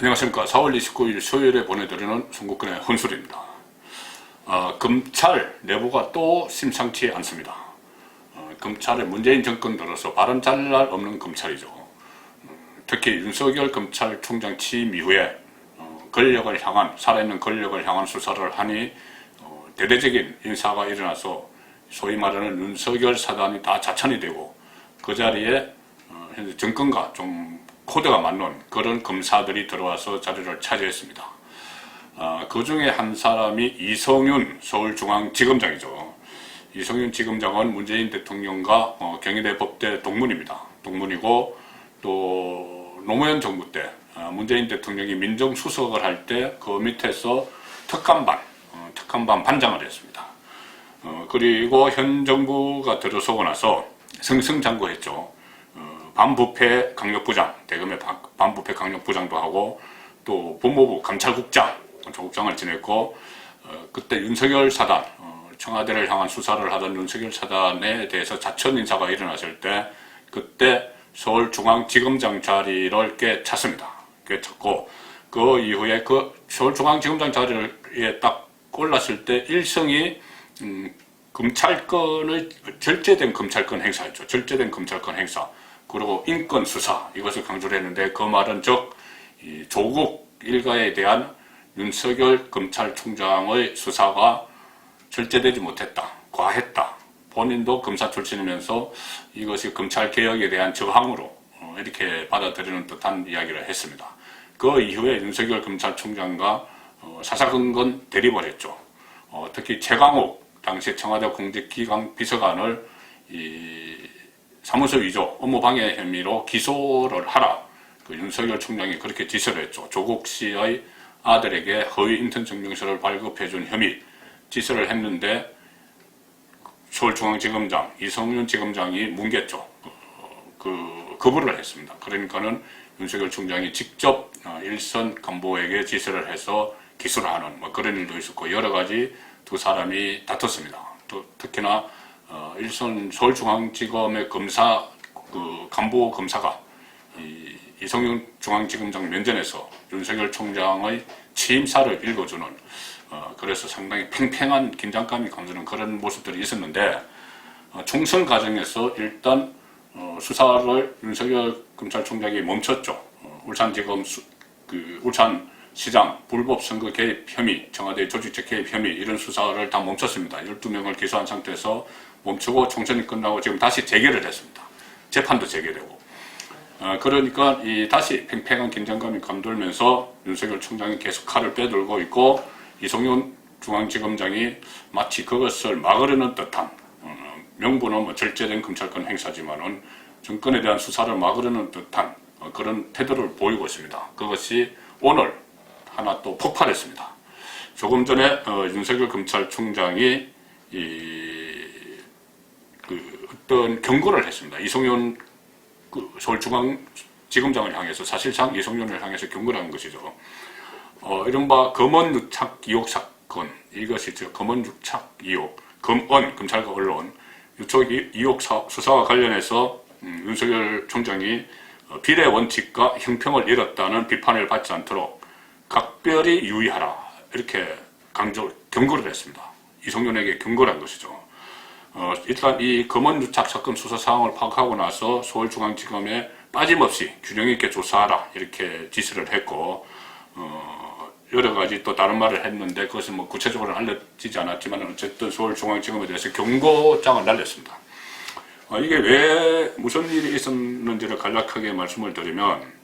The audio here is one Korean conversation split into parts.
안녕하십니까. 4월 29일 수요일에 보내드리는 송국근의 혼술입니다. 어, 검찰 내부가 또 심상치 않습니다. 어, 검찰의 문재인 정권 들어서 발은 잘날 없는 검찰이죠. 어, 특히 윤석열 검찰총장 취임 이후에 어, 권력을 향한 살아있는 권력을 향한 수사를 하니 어, 대대적인 인사가 일어나서 소위 말하는 윤석열 사단이 다 자천이 되고 그 자리에 어, 현재 정권과 좀 코드가 맞는 그런 검사들이 들어와서 자리를 차지했습니다. 아, 그 중에 한 사람이 이성윤 서울중앙지검장이죠. 이성윤 지검장은 문재인 대통령과 어, 경희대 법대 동문입니다. 동문이고 또 노무현 정부 때 아, 문재인 대통령이 민정수석을 할 때 그 밑에서 특감반, 어, 특감반 반장을 했습니다. 어, 그리고 현 정부가 들어서고 나서 승승장구했죠. 어, 반부패 강력부장, 대검의 반- 반부패 강력부장도 하고 또 법무부 감찰국장, 조국장을 지냈고 어, 그때 윤석열 사단, 어, 청와대를 향한 수사를 하던 윤석열 사단에 대해서 자천 인사가 일어났을 때 그때 서울중앙지검장 자리를 꿰찼습니다. 꿰찼고 그 이후에 그 서울중앙지검장 자리에 딱 올랐을 때 일성이 음, 검찰권의 절제된 검찰권 행사였죠. 절제된 검찰권 행사. 그리고 인권 수사 이것을 강조를 했는데 그 말은 즉이 조국 일가에 대한 윤석열 검찰총장의 수사가 절제되지 못했다, 과했다. 본인도 검사 출신이면서 이것이 검찰 개혁에 대한 저항으로 어, 이렇게 받아들이는 듯한 이야기를 했습니다. 그 이후에 윤석열 검찰총장과 어, 사사건건 대립을 했죠. 어, 특히 최강욱 당시 청와대 공직기강 비서관을 이 사무소 위조 업무 방해 혐의로 기소를 하라. 그 윤석열 총장이 그렇게 지시를 했죠. 조국 씨의 아들에게 허위 인턴 증명서를 발급해준 혐의 지시를 했는데 서울중앙지검장 이성윤 지검장이 뭉갰죠. 어, 그 거부를 했습니다. 그러니까는 윤석열 총장이 직접 어, 일선 간부에게 지시를 해서 기소를 하는 뭐 그런 일도 있었고 여러 가지 두 사람이 다퉜습니다. 또 특히나 어, 일선 서울중앙지검의 검사 그 간부 검사가 이 이성윤 중앙지검장 면전에서 윤석열 총장의 취임사를 읽어주는 어, 그래서 상당히 팽팽한 긴장감이 감도는 그런 모습들이 있었는데 어, 총선 과정에서 일단 어, 수사를 윤석열 검찰총장이 멈췄죠. 어, 울산지검 수, 그 울산 시장 불법 선거 개입 혐의, 청와대 조직적 개입 혐의 이런 수사를 다 멈췄습니다. 12명을 기소한 상태에서 멈추고 총선이 끝나고 지금 다시 재개를 했습니다. 재판도 재개되고 어, 그러니까 이 다시 팽팽한 긴장감이 감돌면서 윤석열 총장이 계속 칼을 빼들고 있고 이성윤 중앙지검장이 마치 그것을 막으려는 듯한 어, 명분은 뭐 절제된 검찰권 행사지만은 정권에 대한 수사를 막으려는 듯한 어, 그런 태도를 보이고 있습니다. 그것이 오늘 하나 또 폭발했습니다. 조금 전에 어, 윤석열 검찰총장이 이, 그 어떤 경고를 했습니다. 이성윤 그 서울중앙지검장을 향해서 사실상 이성윤을 향해서 경고를 한 것이죠. 어, 이른바 검언 유착 의혹 사건 이것이 저 검언 유착 의혹 검언 검찰과 언론 유착 이- 의혹 사- 수사와 관련해서 음, 윤석열 총장이 어, 비례 원칙과 형평을 잃었다는 비판을 받지 않도록 각별히 유의하라 이렇게 강조 경고를 했습니다. 이성윤에게 경고를 한 것이죠. 어, 일단 이 검언 유착 사건 수사 상황을 파악하고 나서 서울중앙지검에 빠짐없이 균형 있게 조사하라 이렇게 지시를 했고 어, 여러 가지 또 다른 말을 했는데 그것은 뭐 구체적으로 알려지지 않았지만 어쨌든 서울중앙지검에 대해서 경고장을 날렸습니다. 어, 이게 왜 무슨 일이 있었는지를 간략하게 말씀을 드리면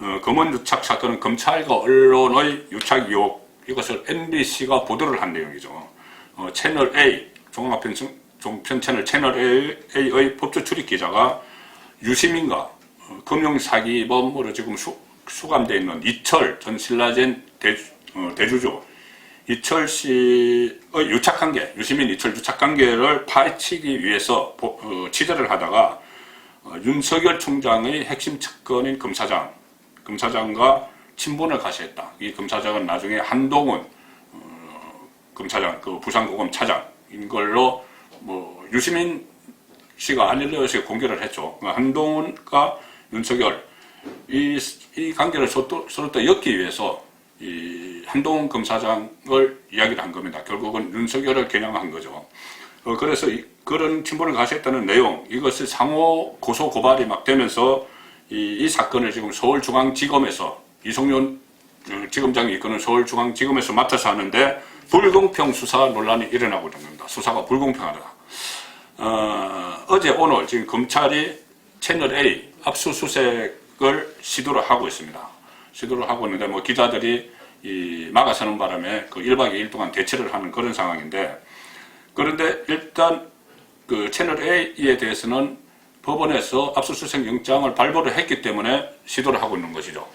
어, 검언 유착 사건은 검찰과 언론의 유착 의혹 이것을 MBC가 보도를 한 내용이죠. 어, 채널 A 종합편성 종편 채널 채널 A의 법조 출입 기자가 유시민과 어, 금융 사기범으로 지금 수, 수감되어 있는 이철 전 신라젠 대주, 어, 대주주 이철 씨의 유착관계, 유시민 이철 유착관계를 파헤치기 위해서 보- 어, 취재를 하다가 어, 윤석열 총장의 핵심 측근인 검사장, 검사장과 친분을 가시했다. 이 검사장은 나중에 한동훈 어, 검사장, 그 부산고검 차장인 걸로 뭐 유시민 씨가 안일레어에 공개를 했죠. 그러니까 한동훈과 윤석열 이, 이 관계를 서로 또, 서로 또 엮기 위해서 이 한동훈 검사장을 이야기를 한 겁니다. 결국은 윤석열을 겨냥한 거죠. 어, 그래서 이, 그런 친분을 가셨다는 내용, 이것을 상호 고소 고발이 막 되면서 이, 이 사건을 지금 서울중앙지검에서 이송윤 어, 지검장이 이끄는 서울중앙지검에서 맡아서 하는데 불공평 수사 논란이 일어나고 있는 겁니다. 수사가 불공평하다. 어, 어제 오늘 지금 검찰이 채널 A 압수수색을 시도를 하고 있습니다. 시도를 하고 있는데 뭐 기자들이 이 막아서는 바람에 그 1박 2일 동안 대치를 하는 그런 상황인데 그런데 일단 그 채널 A에 대해서는 법원에서 압수수색 영장을 발부를 했기 때문에 시도를 하고 있는 것이죠.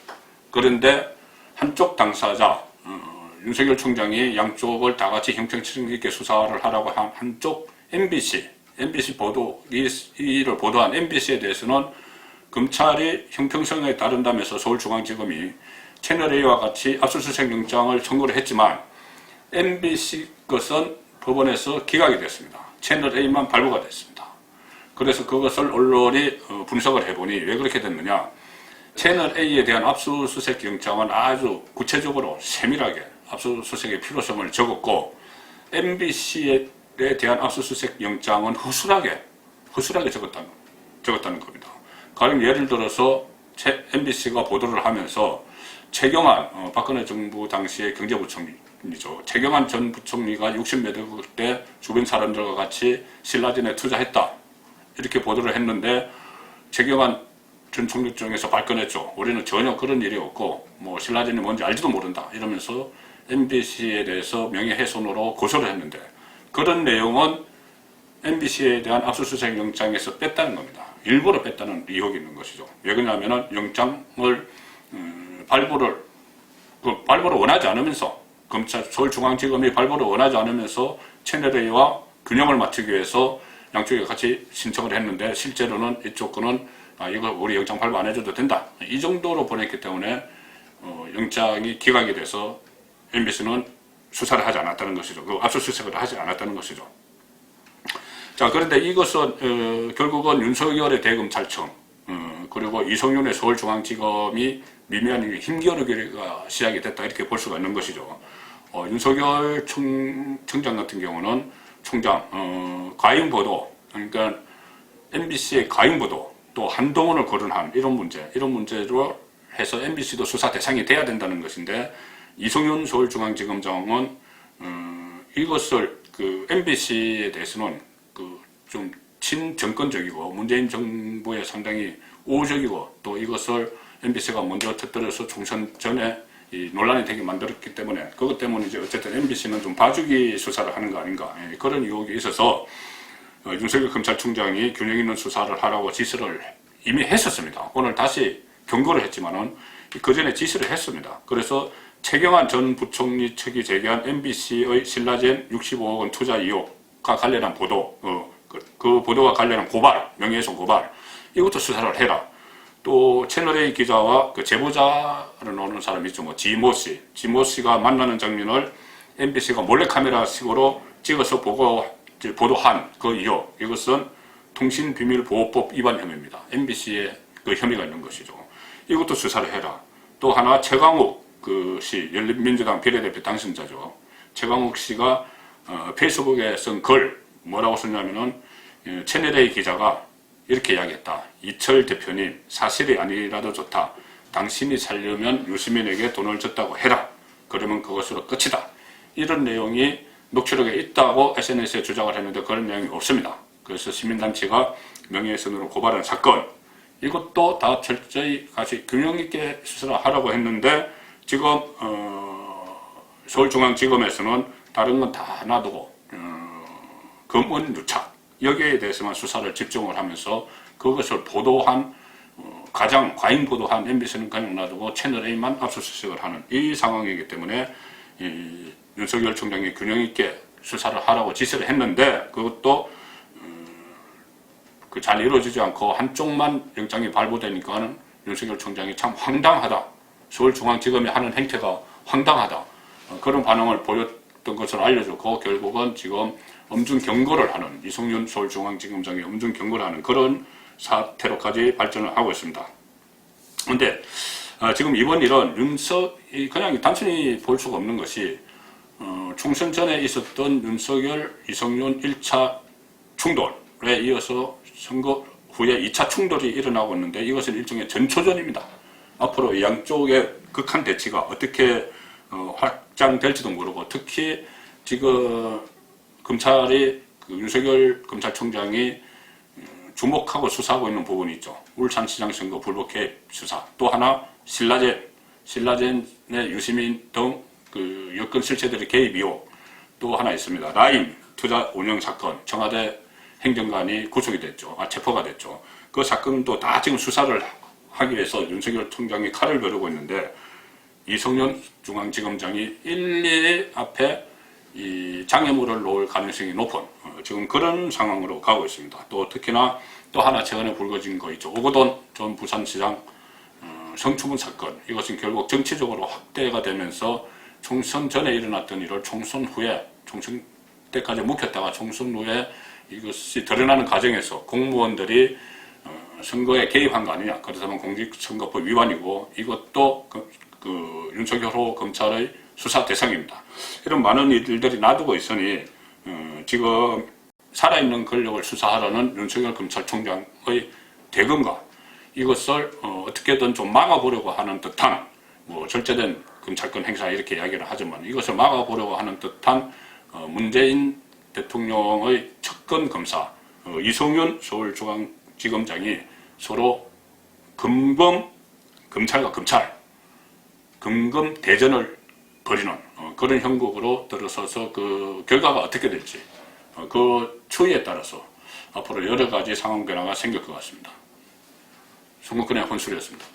그런데 한쪽 당사자 어, 윤석열 총장이 양쪽을 다 같이 형평성 있게 수사를 하라고 한 한쪽 MBC, MBC 보도 이, 이를 보도한 MBC에 대해서는 검찰이 형평성에 따른다면서 서울중앙지검이 채널 A와 같이 압수수색 영장을 청구를 했지만 MBC 것은 법원에서 기각이 됐습니다. 채널 A만 발부가 됐습니다. 그래서 그것을 언론이 어, 분석을 해보니 왜 그렇게 됐느냐. 채널 A에 대한 압수수색 영장은 아주 구체적으로 세밀하게 압수수색의 필요성을 적었고 MBC에 대한 압수수색 영장은 허술하게 허술하게 적었다는, 적었다는 겁니다. 가령 예를 들어서 MBC가 보도를 하면서 최경환 어, 박근혜 정부 당시의 경제부총리죠. 최경환 전 부총리가 60몇 억때 주변 사람들과 같이 신라진에 투자했다. 이렇게 보도를 했는데 최경환 전 총리 쪽에서 발끈했죠. 우리는 전혀 그런 일이 없고 뭐 신라진이 뭔지 알지도 모른다. 이러면서 MBC에 대해서 명예훼손으로 고소를 했는데 그런 내용은 MBC에 대한 압수수색 영장에서 뺐다는 겁니다. 일부러 뺐다는 의혹이 있는 것이죠. 왜 그러냐면은 영장을 음, 발부를 그 발부를 원하지 않으면서 검찰 서울중앙지검이 발부를 원하지 않으면서 채널 A와 균형을 맞추기 위해서 양쪽에 같이 신청을 했는데 실제로는 이쪽 거는 아, 이거 우리 영장 발부 안 해줘도 된다. 이 정도로 보냈기 때문에 어, 영장이 기각이 돼서 MBC는 수사를 하지 않았다는 것이죠. 그 압수수색을 하지 않았다는 것이죠. 자, 그런데 이것은 어, 결국은 윤석열의 대검 찰청 어, 그리고 이성윤의 서울중앙지검이 미미한 힘겨루기가 시작이 됐다 이렇게 볼 수가 있는 것이죠. 어, 윤석열 청, 청장 같은 경우는 총장 어, 과잉 보도 그러니까 MBC의 과잉 보도 또 한동훈을 거론한 이런 문제 이런 문제로 해서 MBC도 수사 대상이 돼야 된다는 것인데 이성윤 서울중앙지검장은 어, 이것을 그 MBC에 대해서는 그 좀 친정권적이고 문재인 정부에 상당히 우호적이고 또 이것을 MBC가 먼저 터뜨려서 총선 전에 이 논란이 되게 만들었기 때문에 그것 때문에 이제 어쨌든 MBC는 좀 봐주기 수사를 하는 거 아닌가 예, 그런 의혹이 있어서 어, 윤석열 검찰총장이 균형 있는 수사를 하라고 지시를 이미 했었습니다. 오늘 다시 경고를 했지만은 그 전에 지시를 했습니다. 그래서 최경환 전 부총리 측이 제기한 MBC의 신라젠 65억 원 투자 의혹과 관련한 보도, 어, 그, 그 보도와 관련한 고발, 명예훼손 고발, 이것도 수사를 해라. 또 채널A 기자와 그 제보자를 나오는 사람이 있죠. 뭐 지모 씨, 지모 씨가 만나는 장면을 MBC가 몰래카메라 식으로 찍어서 보고 보도한 그 의혹, 이것은 통신비밀보호법 위반 혐의입니다. MBC에 그 혐의가 있는 것이죠. 이것도 수사를 해라. 또 하나 최강욱 그 씨, 열린민주당 비례대표 당선자죠. 최강욱 씨가 어, 페이스북에 쓴 글 뭐라고 썼냐면은 예, 채널A 기자가 이렇게 이야기했다. 이철 대표님 사실이 아니라도 좋다. 당신이 살려면 유시민에게 돈을 줬다고 해라. 그러면 그것으로 끝이다. 이런 내용이 녹취록에 있다고 SNS에 주장을 했는데 그런 내용이 없습니다. 그래서 시민단체가 명예훼손으로 고발한 사건 이것도 다 철저히 같이 균형 있게 수사를 하라고 했는데 지금 어, 서울중앙지검에서는 다른 건 다 놔두고 어, 검은 유착 여기에 대해서만 수사를 집중을 하면서 그것을 보도한 어, 가장 과잉 보도한 MBC는 그냥 놔두고 채널 A만 압수수색을 하는 이 상황이기 때문에 이 윤석열 총장이 균형 있게 수사를 하라고 지시를 했는데 그것도 그 잘 이루어지지 않고 한쪽만 영장이 발부되니까는 윤석열 총장이 참 황당하다. 서울중앙지검이 하는 행태가 황당하다. 어, 그런 반응을 보였 던 것을 알려줬고 결국은 지금 엄중 경고를 하는 이성윤 서울중앙지검장이 엄중 경고를 하는 그런 사태로까지 발전을 하고 있습니다. 근데 아, 지금 이번 일은 윤석 이 그냥 단순히 볼 수가 없는 것이 어, 총선 전에 있었던 윤석열 이성윤 1차 충돌에 이어서 선거 후에 2차 충돌이 일어나고 있는데 이것은 일종의 전초전입니다. 앞으로 이 양쪽의 극한 대치가 어떻게 어, 확장될지도 모르고 특히 지금 검찰이 그 윤석열 검찰총장이 주목하고 수사하고 있는 부분이 있죠. 울산시장 선거 불법 개입 수사. 또 하나 신라젠, 신라젠의 유시민 등 그 여권 실체들의 개입 의혹. 또 하나 있습니다. 라임 투자 운영 사건. 청와대 행정관이 구속이 됐죠. 아, 체포가 됐죠. 그 사건도 다 지금 수사를 하기 위해서 윤석열 총장이 칼을 겨루고 있는데 이성윤 중앙지검장이 1, 2 앞에 이 장애물을 놓을 가능성이 높은 어, 지금 그런 상황으로 가고 있습니다. 또 특히나 또 하나 최근에 불거진 거 있죠. 오거돈 전 부산시장 어, 성추문 사건 이것은 결국 정치적으로 확대가 되면서 총선 전에 일어났던 일을 총선 후에 총선 때까지 묵혔다가 총선 후에 이것이 드러나는 과정에서 공무원들이 어, 선거에 개입한 거 아니냐. 그렇다면 공직선거법 위반이고 이것도 그, 그 윤석열 검찰의 수사 대상입니다. 이런 많은 일들이 놔두고 있으니 어, 지금 살아있는 권력을 수사하려는 윤석열 검찰총장의 대금과 이것을 어, 어떻게든 좀 막아보려고 하는 듯한 뭐 절제된 검찰권 행사 이렇게 이야기를 하지만 이것을 막아보려고 하는 듯한 어, 문재인 대통령의 측근 검사 어, 이성윤 서울중앙지검장이 서로 금검 검찰과 검찰 금검 대전을 벌이는 어, 그런 형국으로 들어서서 그 결과가 어떻게 될지 어, 그 추이에 따라서 앞으로 여러 가지 상황 변화가 생길 것 같습니다. 송국근의 혼술이었습니다.